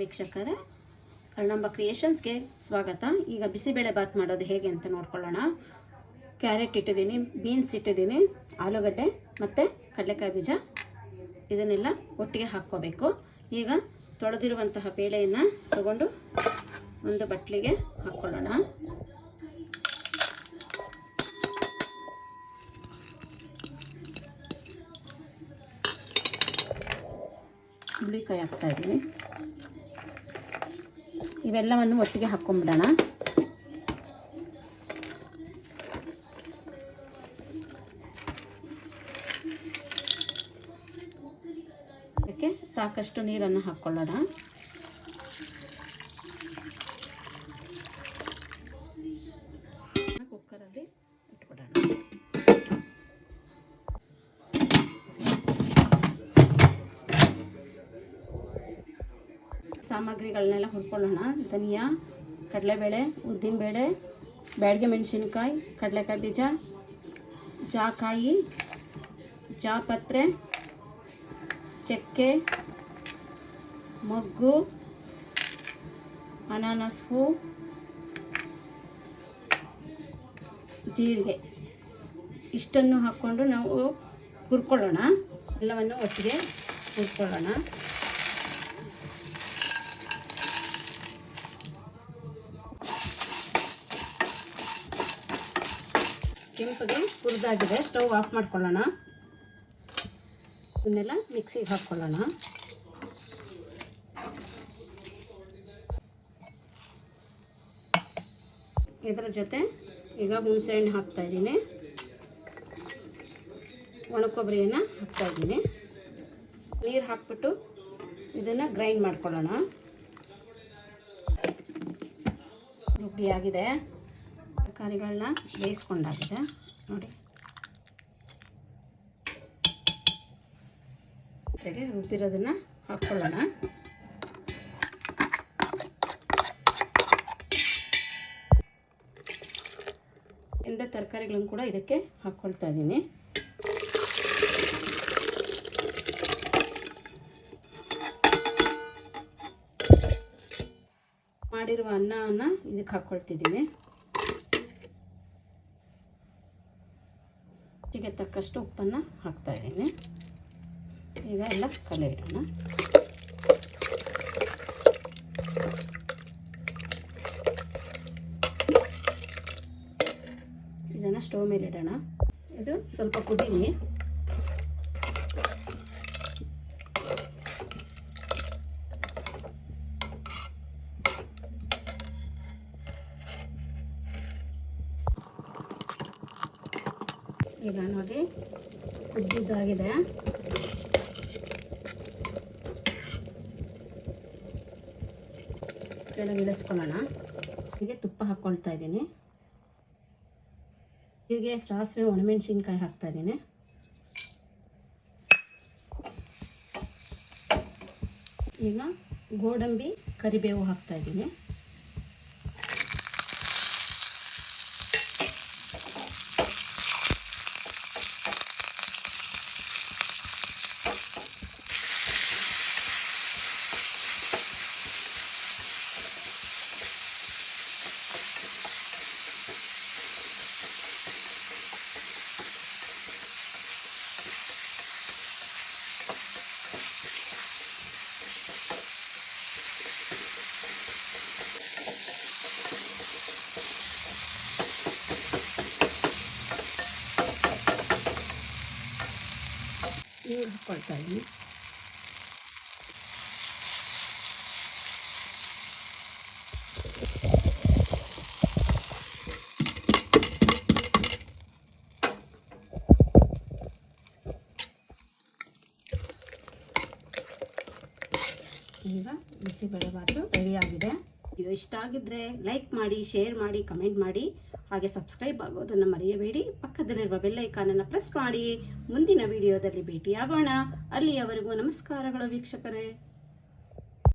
ವೀಕ್ಷಕರೇ, ಅರ್ಣಂಬ ಕ್ರಿಯೇಷನ್ಸ್ಗೆ ಸ್ವಾಗತ. ಈಗ ಬಿಸಿಬೇಳೆ ಬಾತ್ ಮಾಡೋದು ಹೇಗೆ ಅಂತ ನೋಡ್ಕೊಳ್ಳೋಣ. ಕ್ಯಾರೆಟ್ ಇಟ್ಟಿದ್ದೀನಿ, ಬೀನ್ಸ್ ಇಟ್ಟಿದ್ದೀನಿ, ಆಲೂಗಡ್ಡೆ ಮತ್ತು ಕಡಲೆಕಾಯಿ ಬೀಜ. ಇದನ್ನೆಲ್ಲ ಒಟ್ಟಿಗೆ ಹಾಕ್ಕೋಬೇಕು. ಈಗ ತೊಳೆದಿರುವಂತಹ ಬೇಳೆಯನ್ನು ತಗೊಂಡು ಒಂದು ಬಟ್ಲಿಗೆ ಹಾಕ್ಕೊಳ್ಳೋಣ. ಹುಳಿಕಾಯಿ ಹಾಕ್ತಾ ಇದ್ದೀನಿ ಇವೆಲ್ಲವನ್ನು ಒಟ್ಟಿಗೆ ಹಾಕ್ಕೊಂಬಿಡೋಣ. ಅದಕ್ಕೆ ಸಾಕಷ್ಟು ನೀರನ್ನು ಹಾಕ್ಕೊಳ್ಳೋಣ. ಸಾಮಗ್ರಿಗಳನ್ನೆಲ್ಲ ಹುಡ್ಕೊಳ್ಳೋಣ. ಧನಿಯಾ, ಕಡಲೆಬೇಳೆ, ಉದ್ದಿನಬೇಳೆ, ಬ್ಯಾಡಿಗೆ ಮೆಣಸಿನ್ಕಾಯಿ, ಕಡಲೆಕಾಯಿ ಬೀಜ, ಜಾಕಾಯಿ, ಜಾಪತ್ರೆ, ಚಕ್ಕೆ, ಮೊಗ್ಗು, ಅನಾನಸ್ ಹೂ, ಜೀರಿಗೆ. ಇಷ್ಟನ್ನು ಹಾಕ್ಕೊಂಡು ನಾವು ಹುರ್ಕೊಳ್ಳೋಣ. ಎಲ್ಲವನ್ನು ಒಟ್ಟಿಗೆ ಹುರ್ಕೊಳ್ಳೋಣ. ಕೆಂಪಗೆ ಹುರಿದಾಗಿದೆ ಸ್ಟವ್ ಆಫ್ ಮಾಡ್ಕೊಳ್ಳೋಣ. ಇದನ್ನೆಲ್ಲ ಮಿಕ್ಸಿಗೆ ಹಾಕ್ಕೊಳ್ಳೋಣ. ಇದರ ಜೊತೆ ಈಗ ಹುಣಸೆಹಣ್ಣು ಹಾಕ್ತಾ ಇದ್ದೀನಿ. ಒಣಕೊಬ್ಬರಿಯನ್ನು ಹಾಕ್ತಾ ಇದ್ದೀನಿ. ನೀರು ಹಾಕ್ಬಿಟ್ಟು ಇದನ್ನು ಗ್ರೈಂಡ್ ಮಾಡ್ಕೊಳ್ಳೋಣ. ರುಬ್ಬಿಯಾಗಿದೆ ತರಕಾರಿಗಳನ್ನ ಬೇಯಿಸ್ಕೊಂಡಾಗಿದೆ. ನೋಡಿ. ಜೊತೆಗೆ ರುಬ್ಬಿರೋದನ್ನು ಹಾಕ್ಕೊಳ್ಳೋಣ ಎಲ್ಲ ತರಕಾರಿಗಳನ್ನು ಕೂಡ ಇದಕ್ಕೆ ಹಾಕ್ಕೊಳ್ತಾ ಇದ್ದೀನಿ. ಮಾಡಿರುವ ಅನ್ನವನ್ನು ಇದಕ್ಕೆ ಹಾಕ್ಕೊಳ್ತಿದ್ದೀನಿ ರುಚಿಗೆ ತಕ್ಕಷ್ಟು ಉಪ್ಪನ್ನು ಹಾಕ್ತಾ ಇದ್ದೀನಿ. ಈಗ ಎಲ್ಲ ಕಲೆ ಇಡೋಣ. ಇದನ್ನು ಸ್ಟವ್ ಮೇಲೆ ಇಡೋಣ. ಇದು ಸ್ವಲ್ಪ ಕುದೀನಿ. ಈಗ ನೋಡಿ ಕುದ್ದಿದ್ದಾಗಿದೆ ಕೆಳಗೆ ಇಳಿಸ್ಕೊಳ್ಳೋಣ. ಹೀಗೆ ತುಪ್ಪ ಹಾಕ್ಕೊಳ್ತಾ ಇದ್ದೀನಿ. ಹೀಗೆ ಸಾಸಿವೆ, ಒಣಮೆಣಸಿನ್ಕಾಯಿ ಹಾಕ್ತಾ ಇದ್ದೀನಿ. ಈಗ ಗೋಡಂಬಿ, ಕರಿಬೇವು ಹಾಕ್ತಾ ಇದ್ದೀನಿ. ನೀರು ಹಾಕ್ಕೊಳ್ತಾ ಇದ್ದೀನಿ ಈಗ ಬಿಸಿಬೇಳೆಬಾತು ರೆಡಿಯಾಗಿದೆ. ವಿಡಿಯೋ ಇಷ್ಟ ಆಗಿದ್ದರೆ ಲೈಕ್ ಮಾಡಿ, ಶೇರ್ ಮಾಡಿ, ಕಮೆಂಟ್ ಮಾಡಿ. ಹಾಗೆ ಸಬ್ಸ್ಕ್ರೈಬ್ ಆಗೋದನ್ನು ಮರೆಯಬೇಡಿ. ಪಕ್ಕದಲ್ಲಿರುವ ಬೆಲ್ಲೈಕಾನನ್ನು ಪ್ರೆಸ್ ಮಾಡಿ. ಮುಂದಿನ ವಿಡಿಯೋದಲ್ಲಿ ಭೇಟಿಯಾಗೋಣ. ಅಲ್ಲಿಯವರೆಗೂ ನಮಸ್ಕಾರಗಳು ವೀಕ್ಷಕರೇ.